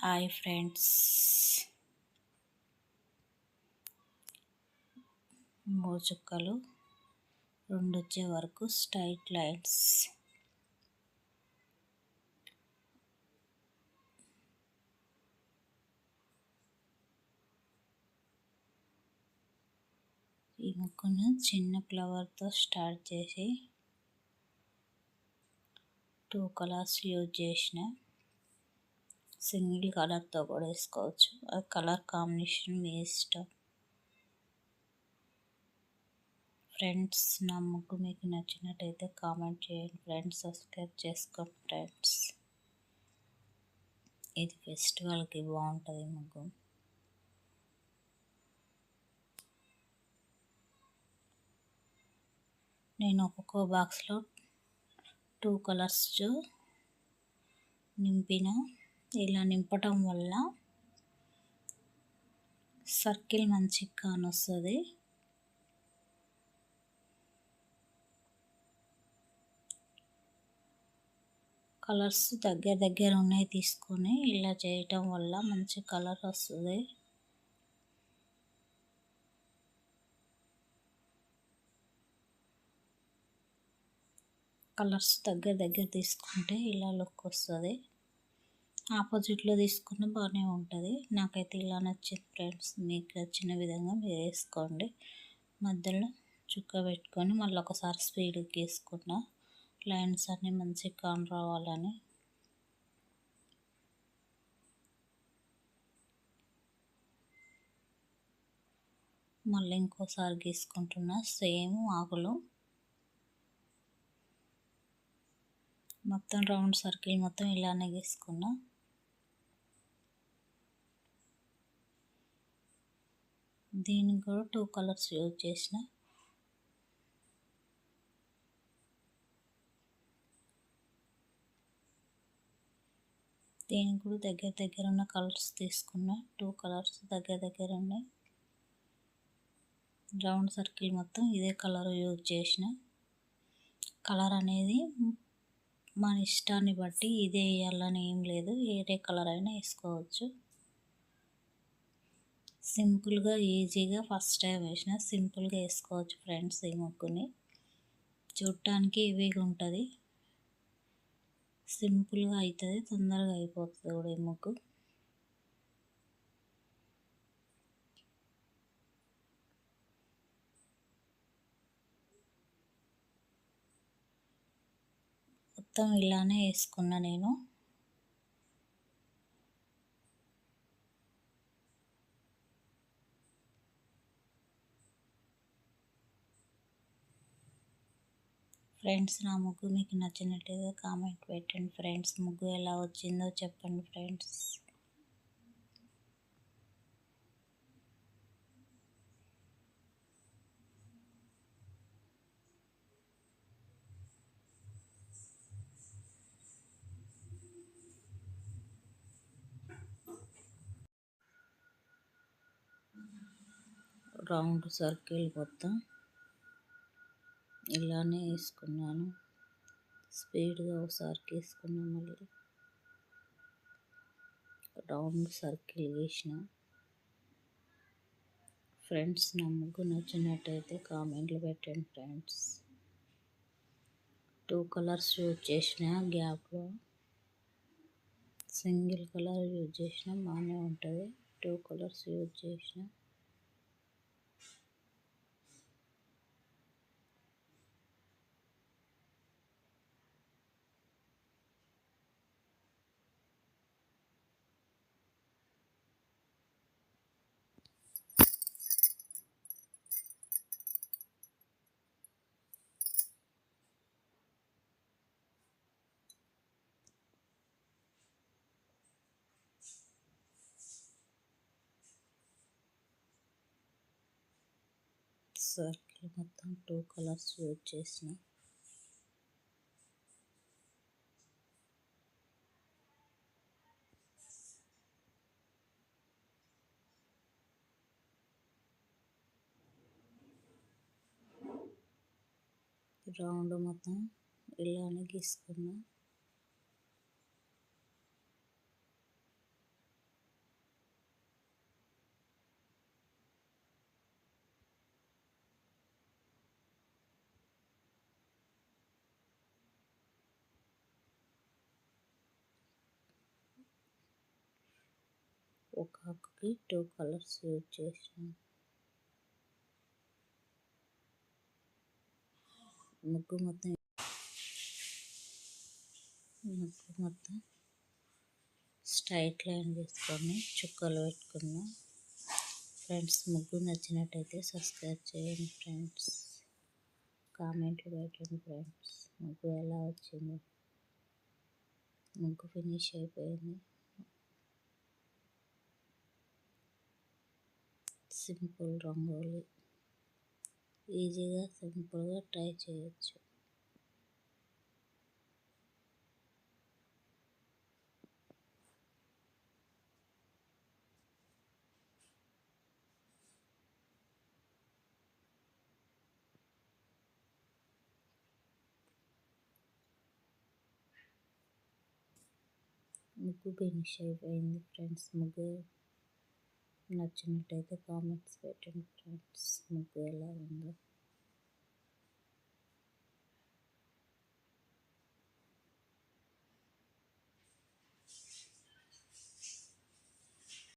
Hi friends. మూడు చుక్కలు రెండు వచ్చే వరకు స్ట్రైట్ లైన్స్. ఈ ముక్కను చిన్న ఫ్లవర్తో స్టార్ట్ చేసి టూ కలర్స్ యూజ్ చేసిన సింగిల్ కలర్తో కూడా వేసుకోవచ్చు. ఆ కలర్ కాంబినేషన్ మీ ఇష్టం. ఫ్రెండ్స్ నా ముగ్గు మీకు నచ్చినట్టయితే కామెంట్ చేయండి. ఫ్రెండ్స్ సబ్స్క్రైబ్ చేసుకోండి ఫ్రెండ్స్. ఇది ఫెస్టివల్కి బాగుంటుంది ముగ్గు. నేను ఒక్కొక్క బాక్స్లో టూ కలర్స్ నింపిన ఇలా నింపటం వల్ల సర్కిల్ మంచిగా కానొస్తుంది. కలర్స్ దగ్గర దగ్గర ఉన్నాయి తీసుకొని ఇలా చేయటం వల్ల మంచి కలర్ వస్తుంది. కలర్స్ దగ్గర దగ్గర తీసుకుంటే ఇలా లుక్ వస్తుంది. ఆపోజిట్లో తీసుకున్న బాగానే ఉంటుంది. నాకైతే ఇలా నచ్చింది ఫ్రెండ్స్. మీకు నచ్చిన విధంగా మీరు వేసుకోండి. మధ్యలో చుక్క పెట్టుకొని మళ్ళీ ఒకసారి స్పీడ్కి గీసుకున్న లైన్స్ అన్నీ మంచిగా కాన్ రావాలని. మళ్ళీ ఇంకోసారి గీసుకుంటున్నా సేమ్ ఆకులు. మొత్తం రౌండ్ సర్కిల్ మొత్తం ఇలానే గీసుకున్నా. దీనికి కూడా టూ కలర్స్ యూజ్ చేసిన. దీనికి కూడా దగ్గర దగ్గర ఉన్న కలర్స్ తీసుకున్నా. టూ కలర్స్ దగ్గర దగ్గర ఉన్నాయి. రౌండ్ సర్కిల్ మొత్తం ఇదే కలర్ యూజ్ చేసిన. కలర్ అనేది మన ఇష్టాన్ని బట్టి ఇదే వేయాలని ఏం లేదు. వేరే కలర్ అయినా వేసుకోవచ్చు. సింపుల్గా ఈజీగా ఫస్ట్ టైం వేసిన సింపుల్గా వేసుకోవచ్చు ఫ్రెండ్స్ ఈ ముగ్గుని. చూడటానికి ఇవిగా ఉంటుంది. సింపుల్గా అవుతుంది తొందరగా అయిపోతుంది కూడా ఈ ముగ్గు. మొత్తం ఇలానే వేసుకున్నా నేను. ఫ్రెండ్స్ నా ముగ్గు మీకు నచ్చినట్టుగా కామెంట్ పెట్టండి ఫ్రెండ్స్. ముగ్గు ఎలా వచ్చిందో చెప్పండి ఫ్రెండ్స్. రౌండ్ సర్కిల్ మొత్తం ఇలానే వేసుకున్నాను. స్పీడ్గా ఒకసారి వేసుకున్నాను మళ్ళీ. రౌండ్ సర్కిల్ వేసిన. ఫ్రెండ్స్ నా ముగ్గు నచ్చినట్టయితే కామెంట్లు పెట్టండి ఫ్రెండ్స్. టూ కలర్స్ యూజ్ చేసిన గ్యాప్లో. సింగిల్ కలర్ యూజ్ చేసిన బాగానే ఉంటుంది. టూ కలర్స్ యూజ్ చేసిన. సర్కిల్ మొత్తం టూ కలర్స్ యూజ్ చేసిన. రౌండ్ మొత్తం ఇలానే గీసుకున్నా. ఒక ఆకుకి టూ కలర్స్ యూజ్ చేసాను ముగ్గు మొత్తం ముగ్గు మొత్తం స్ట్రైట్ లైన్ తీసుకొని చుక్కలు పెట్టుకుందాం ఫ్రెండ్స్ ముగ్గు నచ్చినట్టయితే సబ్స్క్రైబ్ చేయండి ఫ్రెండ్స్. కామెంట్ పెట్టండి ఫ్రెండ్స్. ముగ్గు ఎలా వచ్చింది. ముగ్గు ఫినిష్ అయిపోయింది. సింపుల్ రంగోలీ. ఈజీగా సింపుల్గా ట్రై చేయొచ్చు. ముగ్గు ఫినిష్ అయిపోయింది ఫ్రెండ్స్ ముగ్గు నచ్చినట్టయితే కామెంట్స్ పెట్టండి ఫ్రెండ్స్. ముగ్గు ఎలా